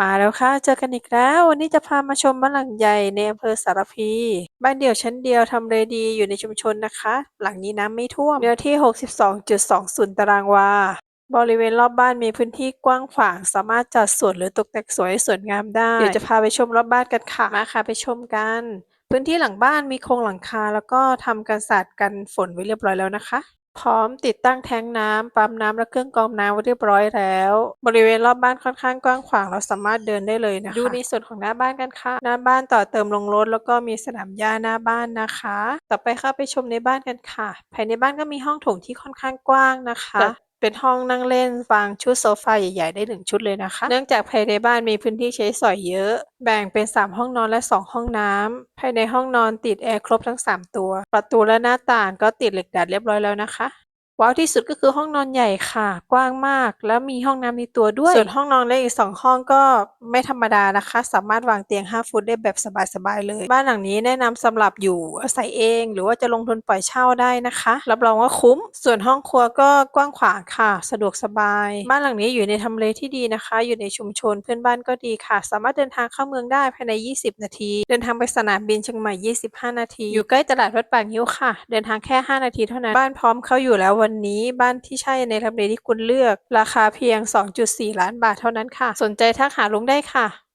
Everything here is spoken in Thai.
มาแล้วค่ะ เจอกันอีกแล้ว วันนี้จะพามาชมบ้านหลังใหญ่ในอำเภอสารพี บ้านเดี่ยวชั้นเดียวทำเลดีอยู่ในชุมชนนะคะ หลังนี้น้ำไม่ท่วมเนื้อที่ 62.20 ตารางวา บริเวณรอบบ้านมีพื้นที่กว้างขวาง สามารถจัดสวนหรือตกแต่งสวยสวยงามได้ เดี๋ยวจะพาไปชมรอบบ้านกันค่ะ มาค่ะไปชมกัน พื้นที่หลังบ้านมีโครงหลังคา แล้วก็ทำกันศาสตร์กันฝนไว้เรียบร้อยแล้วนะคะ พร้อมติดตั้งแทงน้ำปั๊มน้ำและเครื่องกรองน้ำไว้เรียบร้อยแล้ว บริเวณรอบบ้านค่อนข้างกว้างขวางเราสามารถเดินได้เลยนะคะดูในส่วนของหน้าบ้านกันค่ะ หน้าบ้านต่อเติมลงรถแล้วก็มีสนามหญ้าหน้าบ้านนะคะ ต่อไปเข้าไปชมในบ้านกันค่ะ ภายในบ้านก็มีห้องโถงที่ค่อนข้างกว้างนะคะ เป็นห้องนั่งเล่นวางชุดโซฟาใหญ่ๆ ได้หนึ่งชุดเลยนะคะ เนื่องจากภายในบ้านมีพื้นที่ใช้สอยเยอะ แบ่งเป็น 3 ห้องนอนและ 2 ห้องน้ำภายในห้องนอนติดแอร์ครบทั้ง 3 ตัว ประตูและหน้าต่างก็ติดเหล็กดัดเรียบร้อยแล้วนะคะ ว้าวที่สุดก็คือห้องนอนใหญ่ค่ะ กว้างมาก แล้วมีห้องน้ำในตัวด้วย ส่วนห้องนอนเล็กอีก2ห้องก็ไม่ธรรมดานะคะ สามารถวางเตียง 5 ฟุตได้แบบสบายๆเลย บ้านหลังนี้แนะนำสำหรับอยู่อาศัยเอง หรือว่าจะลงทุนปล่อยเช่าได้นะคะ รับรองว่าคุ้ม ส่วนห้องครัวก็กว้างขวางค่ะ สะดวกสบาย บ้านหลังนี้อยู่ในทำเลที่ดีนะคะ อยู่ในชุมชนเพื่อนบ้านก็ดีค่ะ สามารถเดินทางเข้าเมืองได้ภายใน 20 นาที เดินทางไปสนามบินเชียงใหม่ 25 นาที อยู่ใกล้ตลาดวัดปางิ้วค่ะ เดินทางแค่ 5 นาทีเท่านั้น บ้านพร้อมเข้าอยู่แล้ววัวันนี้บ้านที่ใช่ในทำเลที่คุณเลือก ราคาเพียง 2.4 ล้านบาทเท่านั้นค่ะ สนใจทักหาลุงได้ค่ะ